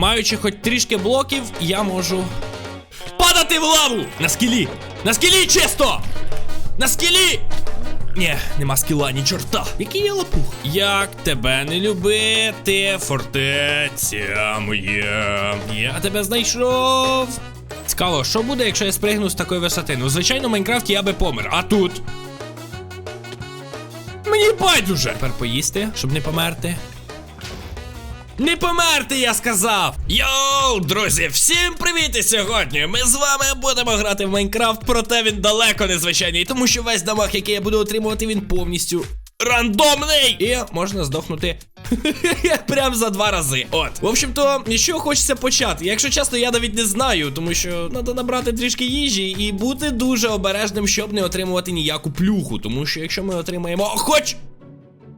маючи хоч трішки блоків, я можу падати в лаву! На скілі! На скілі чисто! На скілі! Ні, нема скіла, ні чорта. Який я лопух? Як тебе не любити, фортеця моя. Я тебе знайшов. Цікаво, що буде, якщо я спригну з такої висоти? Ну, звичайно, в Майнкрафті я би помер. А тут. Мені байдуже. Тепер поїсти, щоб не померти. Не померти, я сказав! Йоу, друзі, всім привіт! І сьогодні ми з вами будемо грати в Майнкрафт, проте він далеко не звичайний, тому що весь дамаг, який я буду отримувати, він повністю рандомний! І можна здохнути. Прям за два рази. От. В общем-то, що хочеться почати. Якщо чесно, я навіть не знаю, тому що треба набрати трішки їжі і бути дуже обережним, щоб не отримувати ніяку плюху. Тому що якщо ми отримаємо хоч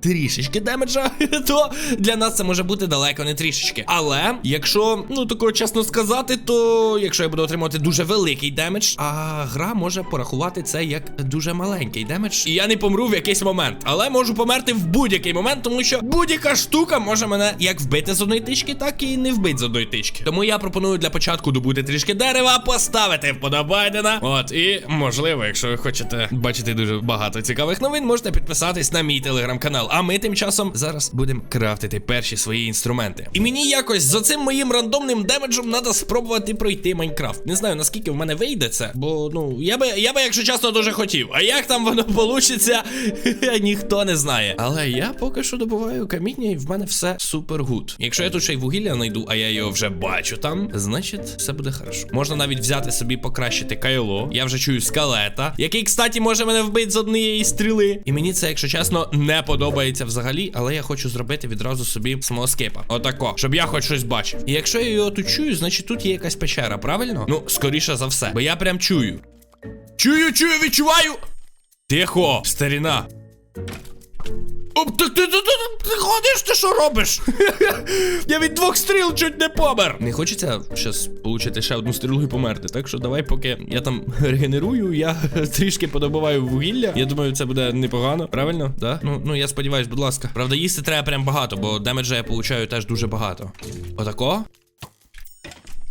трішечки демеджа, то для нас це може бути далеко не трішечки. Але якщо, ну такого чесно сказати, то якщо я буду отримувати дуже великий демедж, а гра може порахувати це як дуже маленький демедж. І я не помру в якийсь момент. Але можу померти в будь-який момент, тому що будь-яка штука може мене як вбити з одної тички, так і не вбити з одної тички. Тому я пропоную для початку добути трішки дерева, поставити вподобайдена. От, і можливо, якщо ви хочете бачити дуже багато цікавих новин, можете підписатись на мій телеграм-канал. А ми тим часом зараз будемо крафтити перші свої інструменти. І мені якось за цим моїм рандомним демеджем треба спробувати пройти Майнкрафт. Не знаю наскільки в мене вийде це, бо ну я би, я би, якщо чесно, дуже хотів. А як там воно получиться, ніхто не знає. Але я поки що добуваю каміння, і в мене все супер гуд. Якщо я тут ще й вугілля знайду, а я його вже бачу там, значить все буде хорошо. Можна навіть взяти собі покращити кайло. Я вже чую скелета, який, кстати, може мене вбити з однієї стріли. І мені це, якщо чесно, не подобається взагалі, але я хочу зробити відразу собі смолоскейпа. Отако, щоб я хоч щось бачив. І якщо я його тут чую, значить тут є якась печера, правильно? Ну, скоріше за все, бо я прям чую. Чую, чую, відчуваю. Тихо, старіна. О, ти, ти, ти, ти, ти ходиш, ти що робиш? Я від двох стріл чуть не помер. Не хочеться щас получити ще одну стрілу і померти. Так що давай, поки я там регенерую, я трішки подобуваю вугілля. Я думаю, це буде непогано. Правильно? Да? Ну, ну я сподіваюсь, будь ласка. Правда, їсти треба прям багато, бо демеджа я получаю теж дуже багато. Отако.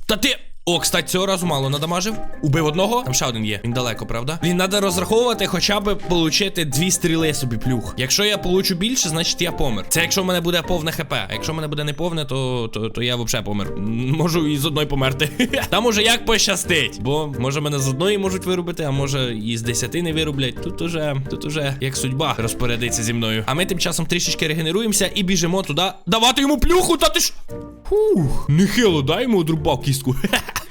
Та ти. О, кстати, цього разу мало надамажив. Убив одного. Там ще один є. Він далеко, правда? Блін, треба розраховувати хоча б получити дві стріли собі плюх. Якщо я получу більше, значить я помер. Це якщо в мене буде повне хп. А якщо в мене буде не повне, то, то, то я взагалі помер. Можу і з одної померти. Там уже як пощастить. Бо може мене з одної можуть вирубити, а може і з десяти не вирублять. Тут уже, тут уже як судьба розпорядиться зі мною. А ми тим часом трішечки регенеруємося і біжимо туди. Давати йому плюху, та ти ж. Фух, нехило, дай йому одрубав кістку.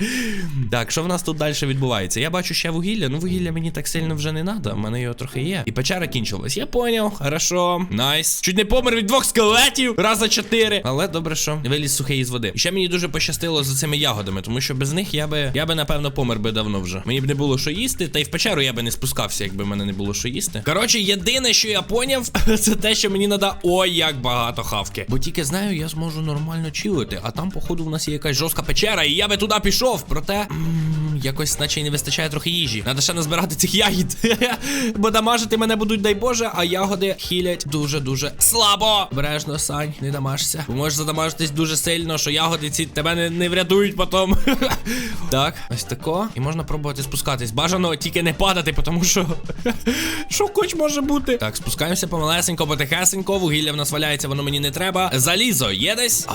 так, що в нас тут далі відбувається? Я бачу ще вугілля. Ну, вугілля мені так сильно вже не треба, в мене його трохи є. І печера кінчилась. Я поняв, хорошо, найс. Чуть не помер від двох скелетів, раз за чотири. Але добре, що виліз сухий із води. І ще мені дуже пощастило за цими ягодами, тому що без них я би, я би напевно помер би давно вже. Мені б не було що їсти, та й в печеру я би не спускався, якби в мене не було що їсти. Коротше, єдине, що я поняв, це те, що мені треба ой, як багато хавки. Бо тільки знаю, я зможу нормально чилити. А там, походу, в нас є якась жорстка печера, і я би туди пішов. Проте якось, наче й не вистачає трохи їжі. Надо ще назбирати цих ягід. Бо дамажити мене будуть, дай Боже, а ягоди хілять дуже-дуже слабо. Обережно, Сань, не дамажся. Можеш задамажитись дуже сильно, що ягоди ці тебе не, не врятують потім. так, ось тако. І можна пробувати спускатись. Бажано тільки не падати, тому що. Що хоч може бути? Так, спускаємося помалесенько, потихесенько. Вугілля в нас валяється, воно мені не треба. Залізо, є десь?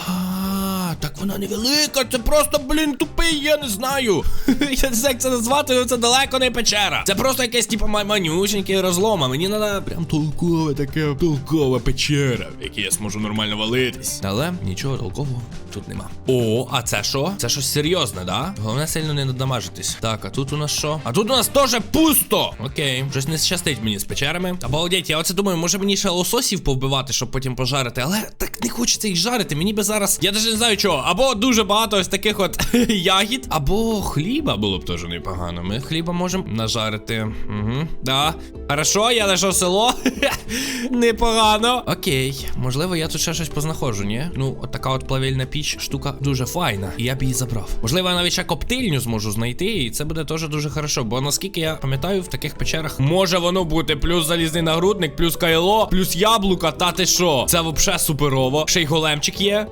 Вона невелика, це просто, блін, тупий, я не знаю. Я не знаю, як це назвати, але це далеко не печера. Це просто якесь, типу, ма- манюсенький розлом, а мені треба прям толкове таке толкова печера, в якій я зможу нормально валитись. Але нічого толкового тут нема. О, а це що? Це щось серйозне, да? Головне сильно не надамажитись. Так, а тут у нас що? А тут у нас теж пусто. Окей, щось не щастить мені з печерами. Обалдеть, я оце думаю, може мені ще лососів повбивати, щоб потім пожарити, але так не хочеться їх жарити. Мені би зараз. Я навіть не знаю чого. Або дуже багато ось таких от ягід, або хліба було б теж непогано. Ми хліба можемо нажарити. Угу. Да. Хорошо, я знайшов село. Непогано. Окей, можливо, я тут ще щось познаходжу, ні? Ну, от така от плавильна піч штука дуже файна. І я б її забрав. Можливо, я навіть ще коптильню зможу знайти, і це буде теж дуже хорошо. Бо наскільки я пам'ятаю, в таких печерах може воно бути плюс залізний нагрудник, плюс кайло, плюс яблука. Та ти що? Це взагалі суперово. Ще й големчик є.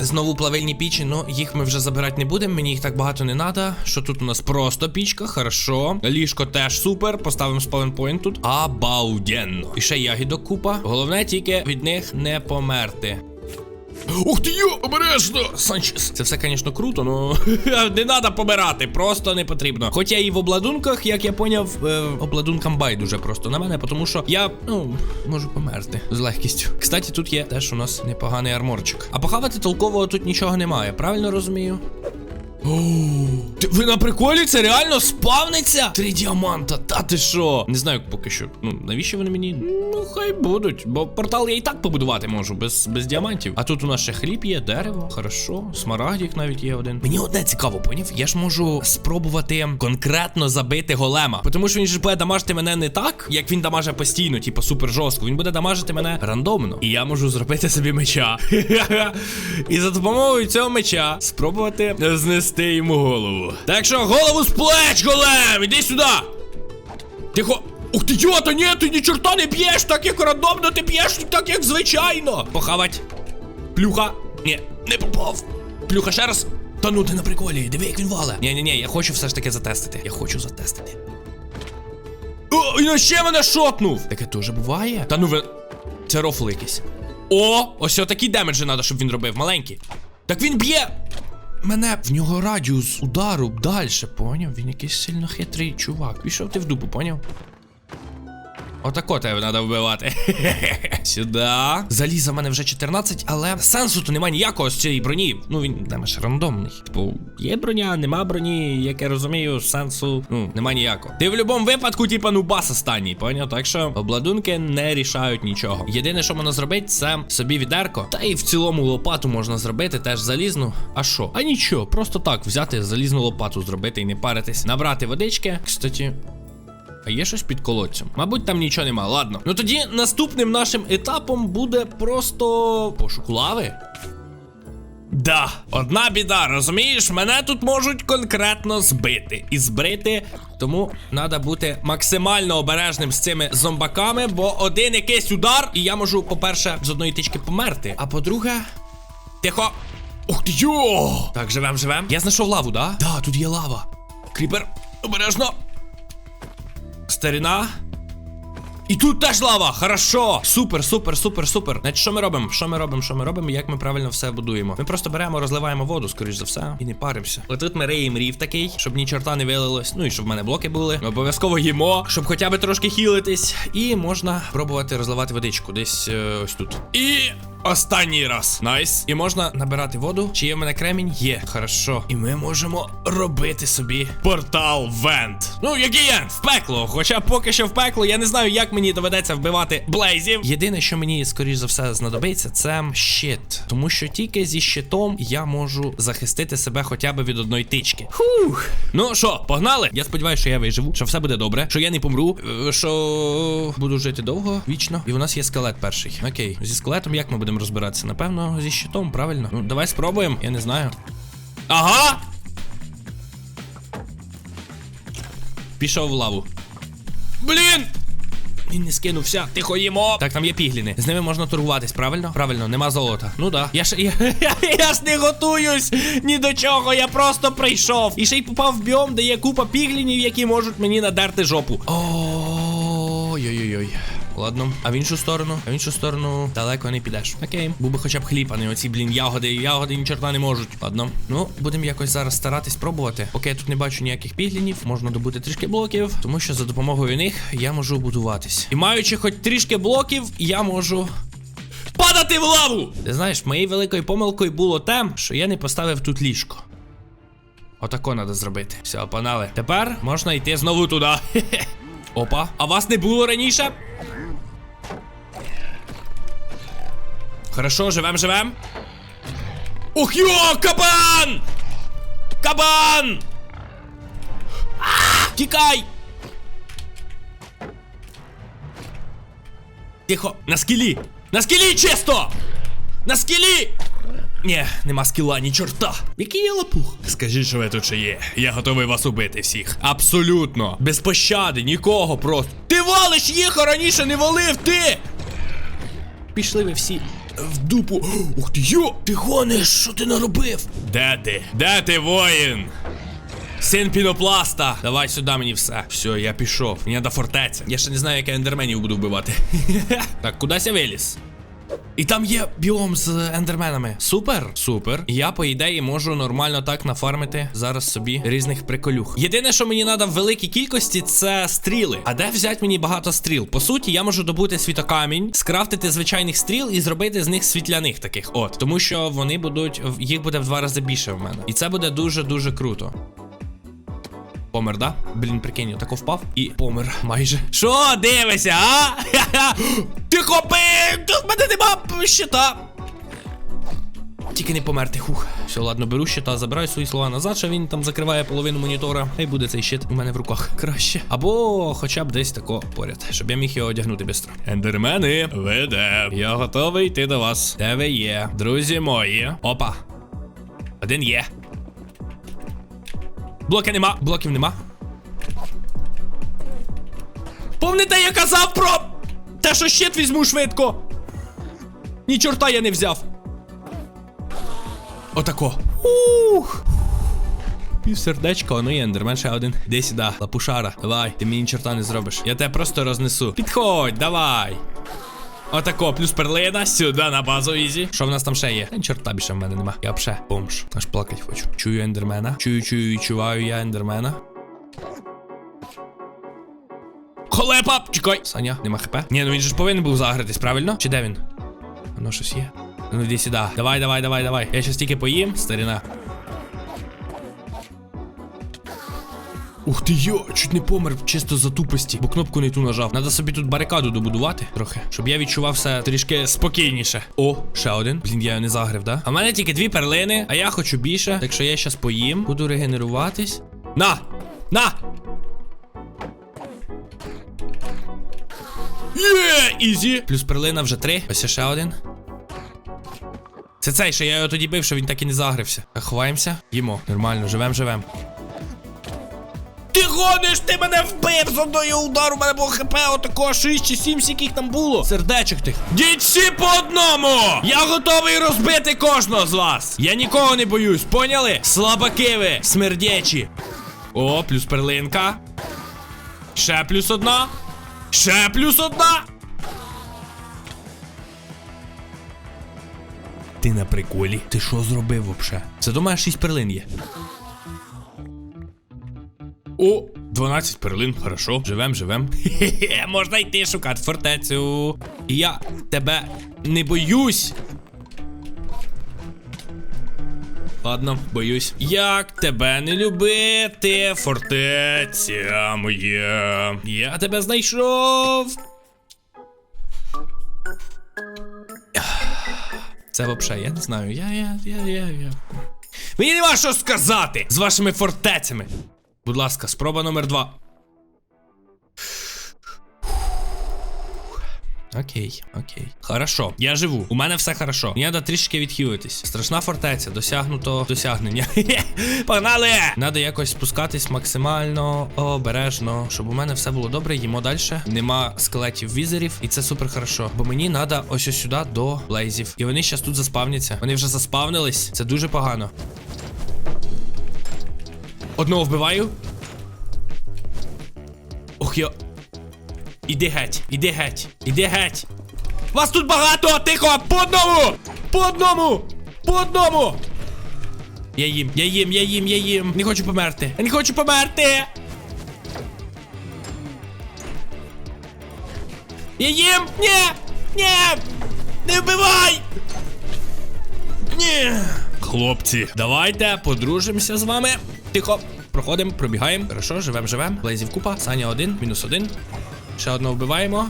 Знову плавильні пічі, ну їх ми вже забирати не будемо. Мені їх так багато не треба. Що тут у нас просто пічка, хорошо. Ліжко теж супер. Поставимо спавнпойнт тут. Абауденно. І ще ягідок купа. Головне тільки від них не померти. Ух ти обережно! Санчес. Це все, звісно, круто, но не треба помирати, просто не потрібно. Хоча і в обладунках, як я поняв, е, обладункам байдуже просто на мене, тому що я, ну, можу померти з легкістю. Кстати, тут є теж у нас непоганий арморчик. А похавати толкового тут нічого немає, правильно розумію? Ти- Ви на приколі? Це реально спавниться? Три діаманта, та ти що? Не знаю поки що. Ну, навіщо вони мені? Ну, хай будуть. Бо портал я і так побудувати можу, без, без діамантів. А тут у нас ще хліб є, дерево, хорошо. Смарагдік навіть є один. Мені одне цікаво, поняв? Я ж можу спробувати конкретно забити голема. Тому що він ж буде дамажити мене не так, як він дамаже постійно, типу супер жорстко. Він буде дамажити мене рандомно. І я можу зробити собі меча. І за допомогою цього меча спробувати знести йому голову. Так що голову з плеч, голем! Іди сюди! Тихо! Ух ти йота, ні, ти ні чорта не б'єш, так як рандомно ти б'єш, так як звичайно. Похавать. Плюха. Ні, не попав. Плюха ще раз. Та ну ти на приколі, диви, як він вале. Ні, ні, ні, я хочу все ж таки затестити. Я хочу затестити. О, і ще мене шотнув! Таке теж буває. Та ну ви. Це рофл якийсь. О, ось отакі демеджі треба, щоб він робив, маленький. Так він б'є. Мене в нього радіус удару далі, поняв? Він якийсь сильно хитрий чувак. Пішов ти в дупу, поняв? Отако тебе треба вбивати. Сюди. Заліза в мене вже 14, але сенсу то немає ніякого з цієї броні. Ну він демеш рандомний. Типу, є броня, нема броні, як я розумію, сенсу ну, нема ніякого. Ти в будь-якому випадку, типа, ну бас останній, поняв? Так що обладунки не рішають нічого. Єдине, що можна зробити, це собі відерко. Та і в цілому лопату можна зробити, теж залізну. А що? А нічого, просто так взяти залізну лопату зробити і не паритись. Набрати водички. Кстати. Є щось під колодцем? Мабуть, там нічого нема. Ладно. Ну тоді наступним нашим етапом буде просто пошук лави. Да, одна біда, розумієш, мене тут можуть конкретно збити і збрити. Тому треба бути максимально обережним з цими зомбаками, бо один якийсь удар, і я можу, по-перше, з одної тички померти. А по-друге. Тихо. Ух ти йо! Так, живем, живем. Я знайшов лаву, да? Да, тут є лава. Кріпер, обережно. Старина. І тут теж лава! Хорошо! Супер, супер, супер, супер. Значить, що ми робимо? Що ми робимо? Що ми робимо? Як ми правильно все будуємо? Ми просто беремо, розливаємо воду, скоріш за все, і не паримося. Отут ми риємо рів такий, щоб ні чорта не вилилось. Ну і щоб в мене блоки були. Ми обов'язково їмо, щоб хоча б трошки хілитись. І можна пробувати розливати водичку десь е, ось тут. І. Останній раз. Найс. І можна набирати воду. Чи є в мене кремінь? Є. Хорошо. І ми можемо робити собі портал вент. Ну, який є? В пекло. Хоча поки що в пекло, я не знаю, як мені доведеться вбивати блейзів. Єдине, що мені, скоріш за все, знадобиться, це щит. Тому що тільки зі щитом я можу захистити себе хоча б від одної тички. Фух. Ну що, погнали? Я сподіваюся, що я виживу, що все буде добре, що я не помру, е, що буду жити довго, вічно. І у нас є скелет перший. Окей, зі скелетом як ми будемо розбиратися? Напевно, зі щитом, правильно? Ну, давай спробуємо, я не знаю. Ага! Пішов в лаву. Блін! Він не скинувся. Тихо їмо. Так, там є пігліни. З ними можна торгуватись, правильно? Правильно, нема золота. Ну да. Я ж я, я ж не готуюсь ні до чого. Я просто прийшов. І ще й попав в біом, де є купа піглінів, які можуть мені надерти жопу. Ой-ой-ой. Ладно, а в іншу сторону, а в іншу сторону далеко не підеш. Окей, був би хоча б хліб, а не оці, блін, ягоди. Ягоди ні чорта не можуть. Ладно. Ну, будемо якось зараз старатись пробувати. Поки я тут не бачу ніяких піглінів, можна добути трішки блоків, тому що за допомогою них я можу будуватись. І маючи хоч трішки блоків, я можу. Падати в лаву! Ти знаєш, моєю великою помилкою було те, що я не поставив тут ліжко. Отако треба зробити. Все, панали. Тепер можна йти знову туди. Опа, а вас не було раніше? Хорошо, живем, живем. Ух йо, кабан! Кабан! А, Тікай! Тихо, на скілі! На скілі чисто! На скілі! Ні, нема скіла, ні чорта. Який є лопух? Скажіть, що ви тут ще є. Я готовий вас убити всіх. Абсолютно. Без пощади, нікого просто. Ти валиш їх, а раніше не валив ти! Пішли ви всі в дупу. Ух ти йо! Ти гониш, що ти наробив? Де ти? Де ти, воїн? Син пінопласта. Давай сюди мені все. Все, я пішов. Мені до фортеця. Я ще не знаю, як я ендерменів буду вбивати. так, кудись я виліз? І там є біом з ендерменами. Супер, супер. Я, по ідеї, можу нормально так нафармити зараз собі різних приколюх. Єдине, що мені треба в великій кількості, це стріли. А де взяти мені багато стріл? По суті, я можу добути світокамінь, скрафтити звичайних стріл і зробити з них світляних таких. От. Тому що вони будуть. їх буде в два рази більше в мене. І це буде дуже-дуже круто. Помер, да? Блін, прикинь, тако впав і помер майже. Що дивишся, а? Тихо! В мене нема щита. Тільки не померти, хух. Все, ладно, беру щита, забираю свої слова назад, що він там закриває половину монітора. Хай буде цей щит у мене в руках краще. Або хоча б десь тако поряд, щоб я міг його одягнути бистро. Ендермени, ви де? Я готовий йти до вас. Де ви є? Друзі мої. Опа. Один є. Блоки нема, блоків нема. Помните, я казав про те, що щит візьму швидко. Ні чорта я не взяв. Отако. Ух. Пів сердечко, ну є ендермен ще один. Де сюди, лапушара. Давай, ти мені ні чорта не зробиш. Я тебе просто рознесу. Підходь, давай. Отако, плюс перлина, сюди на базу ізі. Що в нас там ще є? Та чорта більше в мене нема. Я вже бомж. Аж плакать хочу. Чую ендермена. Чую, чую, чуваю я ендермена. Холепа! Чекай! Саня, нема хп. Ні, ну він же ж повинен був загритись, правильно? Чи де він? Воно щось є. Ну йди сюди. Давай, давай, давай, давай. Я щас тільки поїм, старина. Ух ти йо, чуть не помер чисто за тупості, бо кнопку не ту нажав. Надо собі тут барикаду добудувати трохи, щоб я відчував все трішки спокійніше. О, ще один. Блін, я не загрив, да? А в мене тільки дві перлини, а я хочу більше. Так що я щас поїм, буду регенеруватись. На! На! Є! Ізі! Плюс перлина вже три. Ось ще один. Це цей, що я його тоді бив, що він так і не загрився. Ховаємося, їмо. Нормально, живем, живем. Ти гониш, ти мене вбив з одною удару, у мене було хп отако 6 чи 7, скільки там було. Сердечок тих. Діть всі по одному! Я готовий розбити кожного з вас. Я нікого не боюсь, поняли? Слабаки ви, смердячі. О, плюс перлинка. Ще плюс одна. Ще плюс одна. Ти на приколі? Ти що зробив вообще? Це до мене 6 перлин є. О, 12 перлин, хорошо. Живем, живем. Хе-хе, можна йти шукати фортецю. Я тебе не боюсь. Ладно, боюсь. Як тебе не любити, фортеця моя. Я тебе знайшов. Це взагалі, я не знаю. Я, я, я, я, я. Мені нема що сказати з вашими фортецями. Будь ласка, спроба номер два. Окей, окей. Хорошо, я живу. У мене все хорошо. Мені треба трішки відхилитись. Страшна фортеця, досягнуто досягнення. Погнали! Надо якось спускатись максимально обережно, щоб у мене все було добре. Їмо далі. Нема скелетів візерів, і це супер хорошо. Бо мені треба ось ось сюди до блейзів. І вони зараз тут заспавняться. Вони вже заспавнились. Це дуже погано. Одного вбиваю. Ох йо. Іди геть, іди геть, іди геть. Вас тут багато, тихо! По одному! По одному! По одному! Я їм, я їм, я їм, я їм. Не хочу померти. Я не хочу померти. Я їм! Ні! Ні! Не вбивай! Ні! Хлопці, давайте подружимося з вами. Тихо, проходимо, пробігаємо. Хорошо, живем, живем. Блейзів купа. Саня один, мінус один. Ще одного вбиваємо.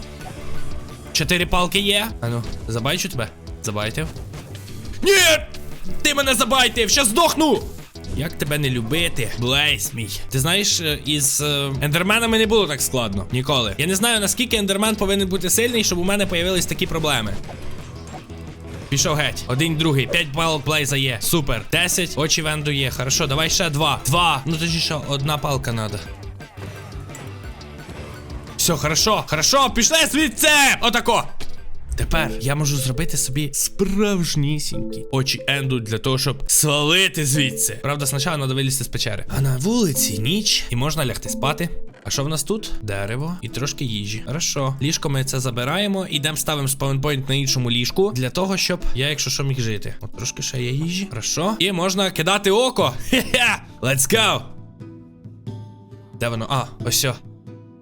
Чотири палки є. Ану, забайчу тебе. Забайтив. Ні! Ти мене забайтив! Щас здохну! Як тебе не любити, Блейз мій. Ти знаєш, е, із е, ендерменами не було так складно. Ніколи. Я не знаю, наскільки ендермен повинен бути сильний, щоб у мене появились такі проблеми. Пішов геть. Один, другий. П'ять палок Блейза є. Супер. Десять. Очі венду є. Хорошо, давай ще два. Два. Ну що, одна палка надо. Все, хорошо, хорошо, пішли звідси! Отако. Тепер я можу зробити собі справжнісінькі очі Енду для того, щоб свалити звідси. Правда, спочатку треба вилізти з печери. А на вулиці ніч, і можна лягти спати. А що в нас тут? Дерево і трошки їжі. Хорошо. Ліжко ми це забираємо. Ідемо ставимо спаунпойнт на іншому ліжку. Для того, щоб я, якщо що, міг жити. От трошки ще є їжі. Хорошо. І можна кидати око. Хе-хе. Let's go. Де воно? А, ось. сьо.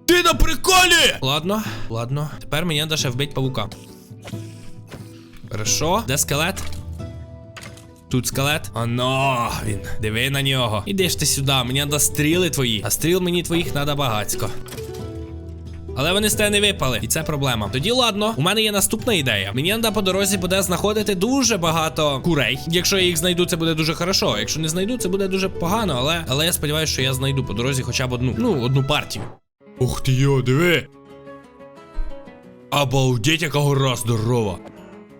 Ти на приколі! Ладно, ладно. Тепер мені треба ще вбити павука. Хорошо. Де скелет? Тут скелет. Оно, він. Диви на нього. Іди ж ти сюди, мені треба стріли твої. А стріл мені твоїх треба багацько. Але вони з тебе не випали, і це проблема. Тоді ладно, у мене є наступна ідея. Мені треба по дорозі буде знаходити дуже багато курей. Якщо я їх знайду, це буде дуже хорошо. Якщо не знайду, це буде дуже погано. Але але я сподіваюся, що я знайду по дорозі хоча б одну. Ну, одну партію. Ух ти йо, диви. Обалдеть, яка гора здорова.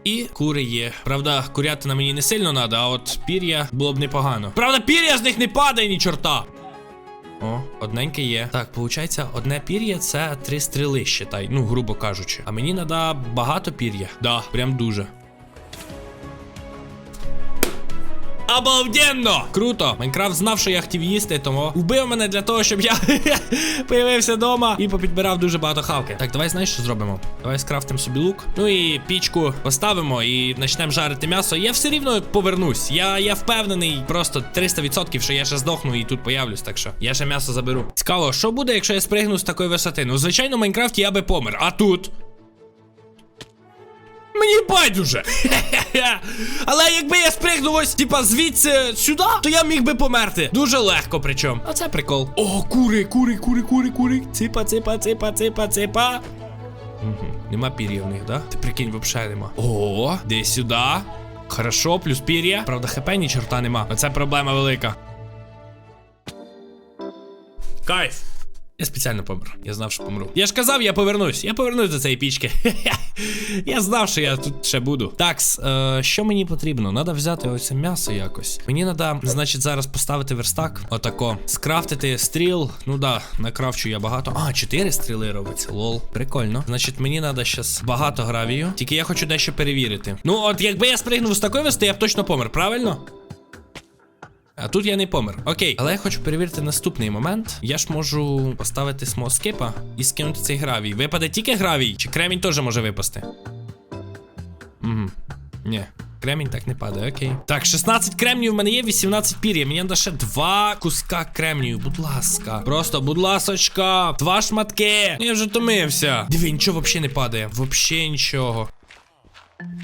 І кури є. Правда, курятина мені не сильно треба, а от пір'я було б непогано. Правда, пір'я з них не падає ні чорта. О, одненьке є. Так, виходить, одне пір'я це три стріли, считай, ну, грубо кажучи. А мені треба багато пір'я. Да, прям дуже. Обалденно! Круто! Майнкрафт знав, що я хотів їсти, тому вбив мене для того, щоб я появився вдома і попідбирав дуже багато хавки. Так, давай знаєш, що зробимо? Давай скрафтимо собі лук. Ну і пічку поставимо і почнемо жарити м'ясо. Я все рівно повернусь. Я, я впевнений, просто 300%, що я ще здохну і тут появлюсь, так що я ще м'ясо заберу. Цікаво, що буде, якщо я спригну з такої висоти? Ну, звичайно, в Майнкрафті я би помер. А тут. Мені байдуже. Але якби я спригнув ось, типа, звідси сюди, то я міг би померти. Дуже легко, причому. А це прикол. О, кури, кури, кури, кури, кури. Ципа, ципа, ципа, ципа, ципа. Угу. Нема пір'я в них, да? Ти прикинь, взагалі нема. О, де сюди. Хорошо, плюс пір'я. Правда, хп ні чорта нема. Оце проблема велика. Кайф. Я спеціально помер. Я знав, що помру. Я ж казав, я повернусь. Я повернусь до цієї пічки. я знав, що я тут ще буду. Так, е, що мені потрібно? Надо взяти ось м'ясо якось. Мені треба, значить, зараз поставити верстак. Отако. Скрафтити стріл. Ну да, накрафчу я багато. А, чотири стріли робиться. Лол. Прикольно. Значить, мені треба зараз багато гравію. Тільки я хочу дещо перевірити. Ну, от якби я спригнув з такої висоти, я б точно помер, правильно? А тут я не помер. Окей, але я хочу перевірити наступний момент. Я ж можу поставити смоскипа і скинути цей гравій. Випаде тільки гравій, чи кремінь теж може випасти? Угу. Ні. Кремінь так не падає, окей. Так, 16 кремнів в мене є, 18 пір'я. Мені треба ще два куска кремнію, будь ласка. Просто, будь ласочка, два шматки. Я вже томився. Диви, нічого взагалі не падає. Взагалі нічого.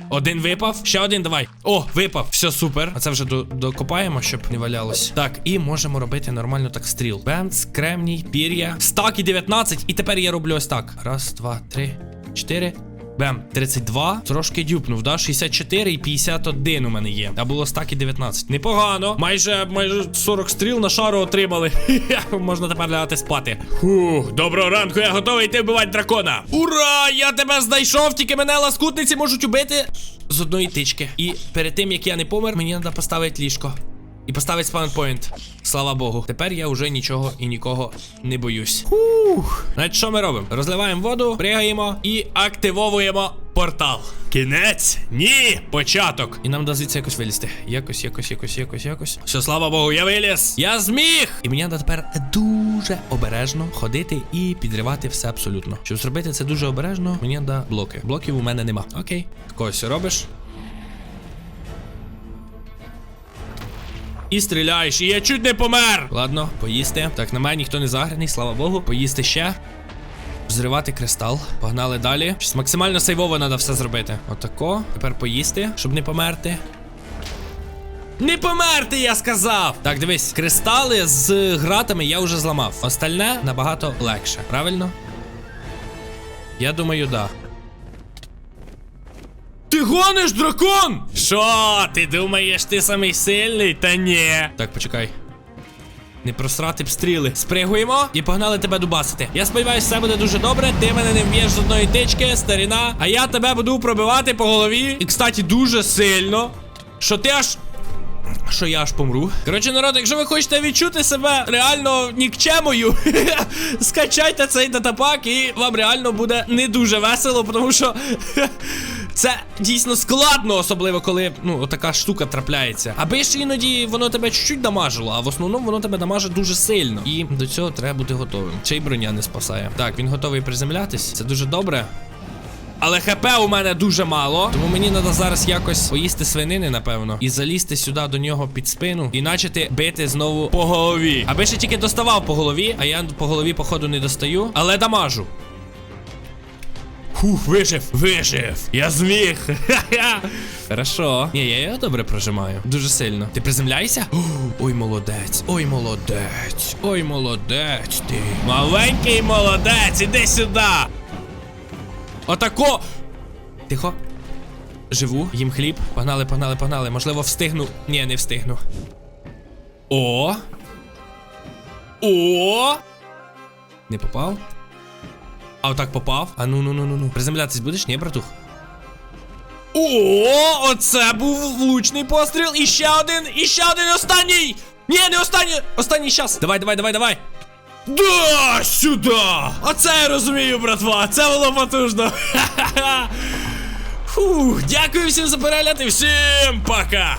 Один випав, ще один давай. О, випав, все супер. А це вже до, докопаємо, щоб не валялось. Так, і можемо робити нормально так стріл. Бенц, кремній, пір'я. Стак і 19. І тепер я роблю ось так. Раз, два, три, чотири. Бем, 32. Трошки дюпнув, да? 64 і 51 у мене є. А було стак і 19. Непогано. Майже майже 40 стріл на шару отримали. Можна тепер лягати спати. Фух, доброго ранку, я готовий йти вбивати дракона. Ура! Я тебе знайшов, тільки мене ласкутниці можуть убити з одної тички. І перед тим як я не помер, мені треба поставити ліжко. І поставить спаунпойнт. Слава Богу. Тепер я вже нічого і нікого не боюсь. Ух. Значить, що ми робимо? Розливаємо воду, пригаємо і активовуємо портал. Кінець? Ні! Початок. І нам звідси якось вилізти. Якось, якось, якось, якось, якось. Все, слава Богу, я виліз! Я зміг! І мені треба тепер дуже обережно ходити і підривати все абсолютно. Щоб зробити це дуже обережно, мені треба блоки. Блоків у мене нема. Окей. Когось робиш. І стріляєш, і я чуть не помер. Ладно, поїсти. Так, на мене ніхто не заграний, слава Богу. Поїсти ще. Взривати кристал. Погнали далі. Щось максимально сейвово треба все зробити. Отако. Тепер поїсти, щоб не померти. Не померти, я сказав! Так, дивись, кристали з гратами я вже зламав. Остальне набагато легше, правильно? Я думаю, да. Ти гониш, дракон? Що? Ти думаєш, ти самий сильний? Та ні. Так, почекай. Не просрати б стріли. Спригуємо і погнали тебе дубасити. Я сподіваюся, все буде дуже добре. Ти мене не вб'єш з одної тички, старіна. А я тебе буду пробивати по голові. І, кстати, дуже сильно. Що ти аж. Що я аж помру. Коротше, народ, якщо ви хочете відчути себе реально нікчемою, скачайте цей датапак, і вам реально буде не дуже весело, тому що Це дійсно складно, особливо коли ну така штука трапляється. Аби ж іноді воно тебе чуть-чуть дамажило, а в основному воно тебе дамажить дуже сильно. І до цього треба бути готовим. Ще й броня не спасає. Так, він готовий приземлятись. Це дуже добре. Але ХП у мене дуже мало, тому мені треба зараз якось поїсти свинини, напевно, і залізти сюди до нього під спину і начати бити знову по голові. Аби ще тільки доставав по голові, а я по голові, походу, не достаю, але дамажу. Фух, вижив, вижив. Я зміг. Ха-ха. Хорошо. Ні, я його добре прожимаю. Дуже сильно. Ти приземляйся? Ой, молодець. Ой, молодець. Ой, молодець ти. Маленький молодець, іди сюди. Отако. Тихо. Живу, їм хліб. Погнали, погнали, погнали. Можливо, встигну. Ні, не встигну. О. О. Не попав? А отак попав? А ну ну ну ну ну. Приземлятись будеш? Ні, братух. О, оце був влучний постріл. І ще один, і ще один останній. Ні, не останній. Останній час. Давай, давай, давай, давай. Да, сюди! Оце я розумію, братва. Це було потужно. Фух, дякую всім за перегляд і всім пока!